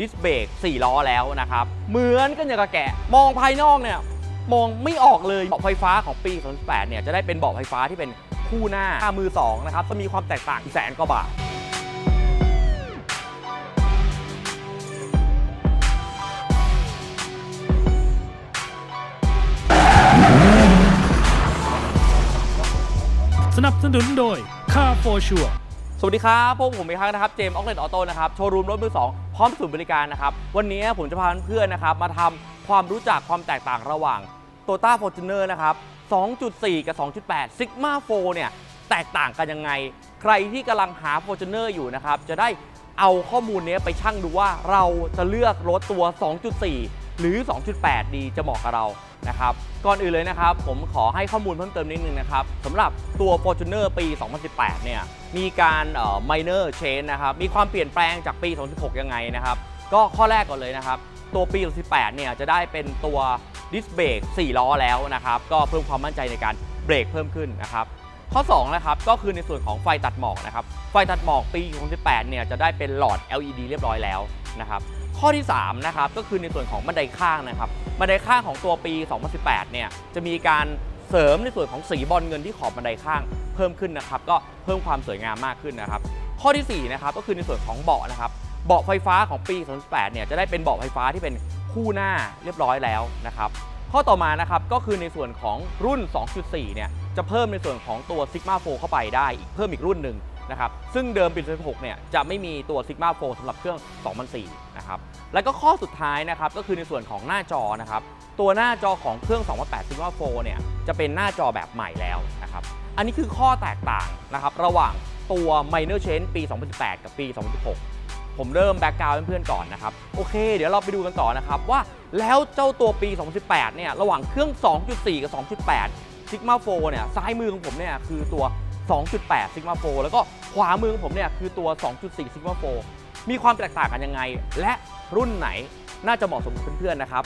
ดิสเบรก4ล้อแล้วนะครับ เหมือนกันอย่างกับแกะ มองภายนอกเนี่ย มองไม่ออกเลยเบาะไฟฟ้าของปี 2018 เนี่ย จะได้เป็นเบาะไฟฟ้าที่เป็นคู่หน้ามือ 2 นะครับ จะมีความแตกต่างแสนกว่าบาทสนับสนุนโดย Car for Sure สวัสดีครับพวกผมอีกครั้งนะครับ เจมส์ออกเลนออโต้นะครับ โชว์รูมรถมือ2พ ร้อมศูนย์บริการนะครับ วันนี้ผมจะพาเพื่อนๆนะครับ มาทำความรู้จักความแตกต่างระหว่าง t o y o t a Fortuner นะครับ 2.4 กับ 2.8 Sigma 4 เนี่ย แตกต่างกันยังไง ใครที่กำลังหา Fortuner อยู่นะครับ จะได้เอาข้อมูลนี้ไปชั่งดูว่าเราจะเลือกรถตัว 2.4 หรือ 2.8ดีจะเหมาะกับเรานะครับก่อนอื่นเลยนะครับ ผมขอให้ข้อมูลเพิ่มเติมนิดนึงนะครับสำหรับตัว Fortuner ปี 2018 เนี่ยมีการเอ่อ minor change นะครับมีความเปลี่ยนแปลงจากปี 2016 ยังไงนะครับ ก็ข้อแรกก่อนเลยนะครับ ตัวปี 2018 เนี่ยจะได้เป็นตัวดิสเบรก4ล้อแล้วนะครับ ก็เพิ่มความมั่นใจในการเบรกเพิ่มขึ้นนะครับ ข้อ2นะครับก็คือในส่วนของไฟตัดหมอกนะครับไฟตัดหมอกปี 2018 เนี่ยจะได้เป็นหลอด LED เรียบร้อยแล้ว นะครับข้อที่3นะครับก็คือในส่วนของบันไดข้างนะครับบันไดข้างของตัวปี 2018 เนี่ยจะมีการเสริมในส่วนของสีบอลเงินที่ขอบบันไดข้างเพิ่มขึ้นนะครับก็เพิ่มความสวยงามมากขึ้นนะครับข้อทีสี่4นะครับก็คือในส่วนของเบาะนะครับเบาะไฟฟ้าของปี 2018 เนี่ยจะได้เป็นเบาะไฟฟ้าที่เป็นคู่หน้าเรียบร้อยแล้วนะครับข้อต่อมานะครับก็คือในส่วนของรุ่น 2.4 เนี่ยจะเพิ่มในส่วนของตัว Sigma 4เข้าไปได้อีกเพิ่มอีกรุ่นหนึ่ง นะครับซึ่งเดิมปี 2016 เนี่ยจะไม่มีตัว Sigma 4สำหรับเครื่อง 2004 นะครับแล้วก็ข้อสุดท้ายนะครับก็คือในส่วนของหน้าจอนะครับตัวหน้าจอของเครื่อง 2008 Sigma 4 เนี่ยจะเป็นหน้าจอแบบใหม่แล้วนะครับอันนี้คือข้อแตกต่างนะครับระหว่างตัว Minor Change ปี 2018 กับปี 2016ผมเริ่มแบ็กกราวด์เพื่อนๆก่อนนะครับ โอเค เดี๋ยวเราไปดูกันต่อนะครับ ว่าแล้วเจ้าตัวปี 2018 เนี่ย ระหว่างเครื่อง 2.4 กับ 2.8 Sigma 4เนี่ย ซ้ายมือของผมเนี่ย คือตัว 2.8 Sigma 4แล้วก็ขวามือของผมเนี่ยคือตัว 2.4 Sigma 4มีความแตกต่างกันยังไง และรุ่นไหนน่าจะเหมาะสมกับเพื่อนๆนะครับ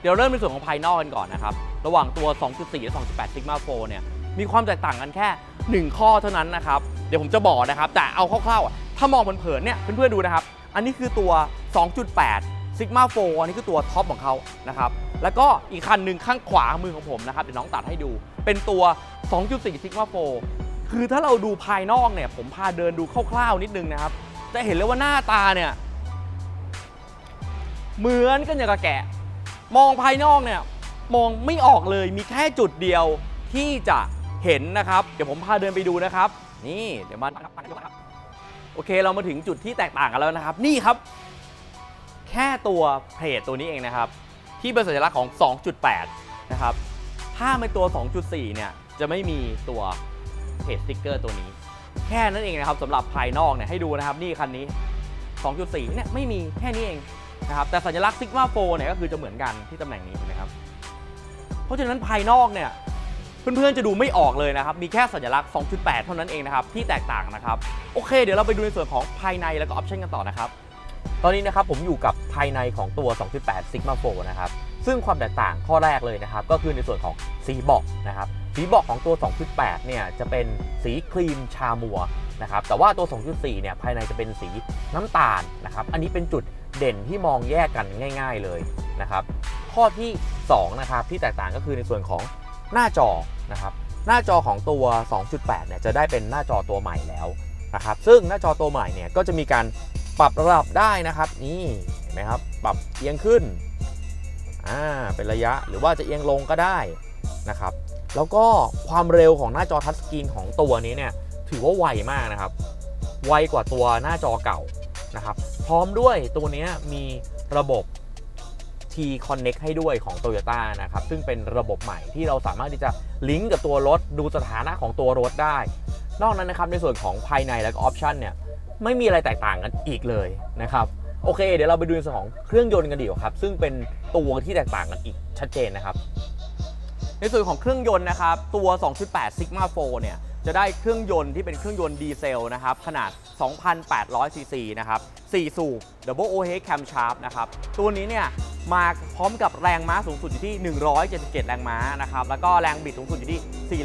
เดี๋ยวเริ่มในส่วนของภายนอกกันก่อนนะครับ ระหว่างตัว 2.4 และ 2.8 Sigma 4เนี่ยมีความแตกต่างกันแค่ 1 ข้อเท่านั้นนะครับ เดี๋ยวผมจะบอกนะครับ แต่เอาคร่าวๆ ถ้ามองเผินๆเนี่ยเพื่อนๆดูนะครับ อันนี้คือตัว 2.8 Sigma 4อันนี้คือตัวท็อปของเขานะครับแล้วก็อีกคันหนึ่งข้างขวามือของผมนะครับเดี๋ยวน้องตัดให้ดู เป็นตัว 2.4 Sigma 4 คือถ้าเราดูภายนอกเนี่ย ผมพาเดินดูคร่าวๆนิดนึงนะครับ จะเห็นเลยว่าหน้าตาเนี่ย เหมือนกันอย่างกับแกะ มองภายนอกเนี่ย มองไม่ออกเลยมีแค่จุดเดียวที่จะเห็นนะครับ เดี๋ยวผมพาเดินไปดูนะครับ นี่เดี๋ยวมาโอเคเรามาถึงจุดที่แตกต่างกันแล้วนะครับ นี่ครับ แค่ตัวเพจตัวนี้เองนะครับ ที่เป็นสัญลักษณ์ของ 2.8 นะครับ ถ้าเป็นตัว 2.4 เนี่ย จะไม่มีตัว เพจสติ๊กเกอร์ตัวนี้ แค่นั้นเองนะครับสำหรับภายนอกเนี่ยให้ดูนะครับนี่คันนี้ 2.4เนี่ยไม่มีแค่นี้เองนะครับแต่สัญลักษณ์ Sigma 4เนี่ยก็คือจะเหมือนกันที่ตำแหน่งนี้นไหมครับ เพราะฉะนั้นภายนอกเนี่ยเพื่อนๆจะดูไม่ออกเลยนะครับ มีแค่สัญลักษณ์ 2.8 เท่านั้นเองนะครับ ที่แตกต่างนะครับ โอเค เดี๋ยวเราไปดูในส่วนของภายในแล้วก็ออปชันกันต่อนะครับ ตอนนี้นะครับผมอยู่กับภายในของตัว 2.8 Sigma 4นะครับ ซึ่งความแตกต่างข้อแรกเลยนะครับ ก็คือในส่วนของสีเบาะนะครับ สีบาะของตัว 2.8 เนี่ยจะเป็นสีครีมชามัวนะครับแต่ว่าตัว 2.4 เนี่ยภายในจะเป็นสีน้ำตาลนะครับอันนี้เป็นจุดเด่นที่มองแยกกันง่าย ๆเลยนะครับข้อที่2นะครับที่แตกต่างก็คือในส่วนของหน้าจอนะครับหน้าจอของตัว 2.8 เนี่ยจะได้เป็นหน้าจอตัวใหม่แล้วนะครับซึ่งหน้าจอตัวใหม่เนี่ยก็จะมีการปรับระดับได้นะครับนี่เห็นไหมครับปรับเอียงขึ้นอ่าเป็นระยะหรือว่าจะเอียงลงก็ได้ นะครับ แล้วก็ความเร็วของหน้าจอทัชสกรีนของตัวนี้เนี่ยถือว่าไวมากนะครับ ไวกว่าตัวหน้าจอเก่านะครับ พร้อมด้วยตัวนี้มีระบบ T Connect ให้ด้วยของ Toyota นะครับ ซึ่งเป็นระบบใหม่ที่เราสามารถที่จะลิงก์กับตัวรถ ดูสถานะของตัวรถได้ นอกนั้นนะครับในส่วนของภายในและก็ออปชันเนี่ยไม่มีอะไรแตกต่างกันอีกเลยนะครับ โอเค เดี๋ยวเราไปดูในส่วนของเครื่องยนต์กันดีกว่าครับ ซึ่งเป็นตัวที่แตกต่างกันอีกชัดเจนนะครับ ในส่วนของเครื่องยนต์นะครับ ตัว 2.8 Sigma 4 เนี่ย จะได้เครื่องยนต์ที่เป็นเครื่องยนต์ดีเซลนะครับ ขนาด 2,800 ซีซีนะครับ 4 สูบ Double OH Camshaft นะครับ ตัวนี้เนี่ย มาพร้อมกับแรงม้าสูงสุดอยู่ที่ 177 แรงม้านะครับ แล้วก็แรงบิดสูงสุดอยู่ที่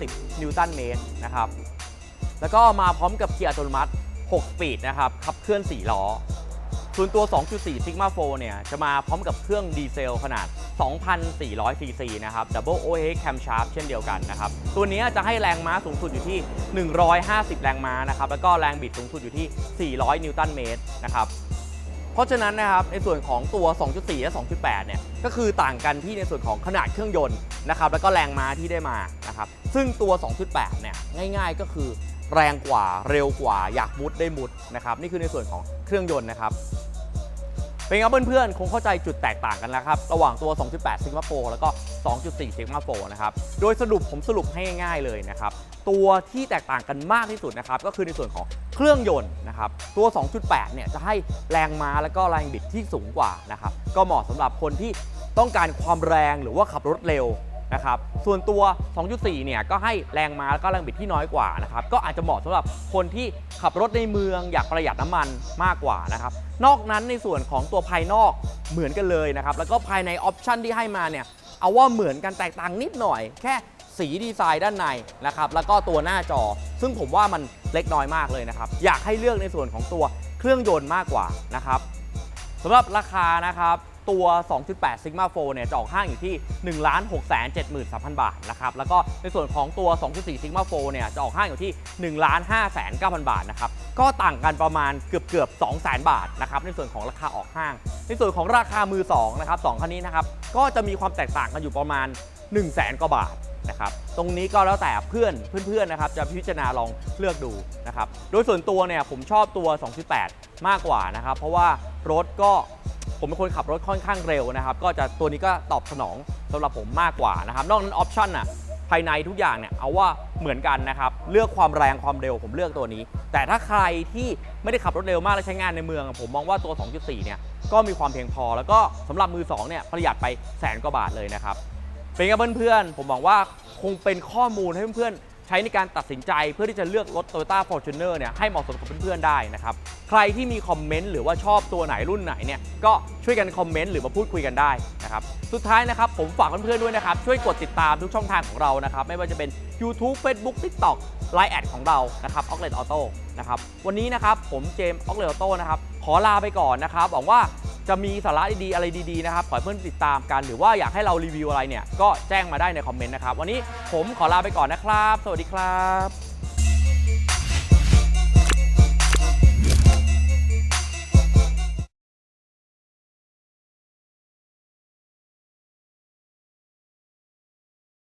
450 นิวตันเมตรนะครับ แล้วก็มาพร้อมกับเกียร์อัตโนมัติ 6 สปีดนะครับ ขับเคลื่อน 4 ล้อ ส่วนตัว 2.4 Sigma 4 เนี่ย จะมาพร้อมกับเครื่องดีเซลขนาด 2,400 ซีซีนะครับ Double OH Camshaft เช่นเดียวกันนะครับ ตัวนี้จะให้แรงม้าสูงสุดอยู่ที่ 150 แรงม้านะครับ แล้วก็แรงบิดสูงสุดอยู่ที่ 400 นิวตันเมตรนะครับ เพราะฉะนั้นนะครับ ในส่วนของตัว 2.4 และ 2.8 เนี่ย ก็คือต่างกันที่ในส่วนของขนาดเครื่องยนต์นะครับ แล้วก็แรงม้าที่ได้มานะครับ ซึ่งตัว 2.8 เนี่ย ง่าย ๆ ก็คือแรงกว่าเร็วกว่าอยากมุดได้มุดนะครับ นี่คือในส่วนของเครื่องยนต์นะครับ เป็นไงครับเพื่อนๆ คงเข้าใจจุดแตกต่างกันแล้วครับ ระหว่างตัว 2.8 Sigma 4แล้วก็ 2.4 Sigma 4นะครับ โดยสรุปผมสรุปให้ง่ายๆเลยนะครับ ตัวที่แตกต่างกันมากที่สุดนะครับ ก็คือในส่วนของเครื่องยนต์นะครับ ตัว 2.8 เนี่ยจะให้แรงม้าและก็แรงบิดที่สูงกว่านะครับ ก็เหมาะสำหรับคนที่ต้องการความแรงหรือว่าขับรถเร็ว นะครับ ส่วนตัว 2.4 เนี่ยก็ให้แรงม้าและก็แรงบิดที่น้อยกว่านะครับ ก็อาจจะเหมาะสำหรับคนที่ขับรถในเมืองอยากประหยัดน้ำมันมากกว่านะครับ นอกนั้นในส่วนของตัวภายนอกเหมือนกันเลยนะครับ แล้วก็ภายในออปชันที่ให้มาเนี่ย เอาว่าเหมือนกันแตกต่างนิดหน่อย แค่สีดีไซน์ด้านในนะครับ แล้วก็ตัวหน้าจอ ซึ่งผมว่ามันเล็กน้อยมากเลยนะครับ อยากให้เลือกในส่วนของตัวเครื่องยนต์มากกว่านะครับสำหรับราคานะครับ ตัว 2.8 Sigma 4เนี่ยจะออกห้างอยู่ที่ 1 6 7 3 0 0 0 บาทนะครับแล้วก็ในส่วนของตัว 2.4 Sigma 4เนี่ยจะออกห้างอยู่ที่ 1 5 9 0 0 0 บาทนะครับก็ต่างกันประมาณเกือบเกือบ2 0 0 0 0 บาทนะครับในส่วนของราคาออกห้าง ในส่วนของราคามือ2นะครับสองคันนี้นะครับก็จะมีความแตกต่างกันอยู่ประมาณ 1 0 0 0 0แกว่าบาทนะครับตรงนี้ก็แล้วแต่เพื่อนเพื่อนๆนะครับจะพิจารณาลองเลือกดูนะครับโดยส่วนตัวเนี่ยผมชอบตัว 2.8 มากกว่านะครับเพราะว่ารถก็ ผมเป็นคนขับรถค่อนข้างเร็วนะครับ ก็จะตัวนี้ก็ตอบสนองสำหรับผมมากกว่านะครับ นอกนั้นออปชั่นอะภายในทุกอย่างเนี่ยเอาว่าเหมือนกันนะครับ เลือกความแรงความเร็วผมเลือกตัวนี้ แต่ถ้าใครที่ไม่ได้ขับรถเร็วมากและใช้งานในเมือง ผมมองว่าตัว 2.4 เนี่ยก็มีความเพียงพอ แล้วก็สำหรับมือ2เนี่ยประหยัดไปแสนกว่าบาทเลยนะครับเป็นไงเพื่อนๆผมหวังว่าคงเป็นข้อมูลให้เพื่อนๆ ใช้ในการตัดสินใจเพื่อที่จะเลือกรถ Toyota Fortuner เนี่ยให้เหมาะสมกับเพื่อนๆได้นะครับ ใครที่มีคอมเมนต์หรือว่าชอบตัวไหนรุ่นไหนเนี่ยก็ช่วยกันคอมเมนต์หรือมาพูดคุยกันได้นะครับสุดท้ายนะครับผมฝากเพื่อนๆด้วยนะครับช่วยกดติดตามทุกช่องทางของเรานะครับไม่ว่าจะเป็น YouTube Facebook TikTok Line แอดของเรานะครับ o c l e t Auto นะครับวันนี้นะครับผมเจมส์ o c l e t Auto นะครับขอลาไปก่อนนะครับหวังว่า จะมีสาระดีๆอะไรดีๆนะครับขอให้เพื่อนติดตามกัน หรือว่าอยากให้เรารีวิวอะไรเนี่ยก็แจ้งมาได้ในคอมเมนต์นะครับ วันนี้ผมขอลาไปก่อนนะครับ สวัสดีครับ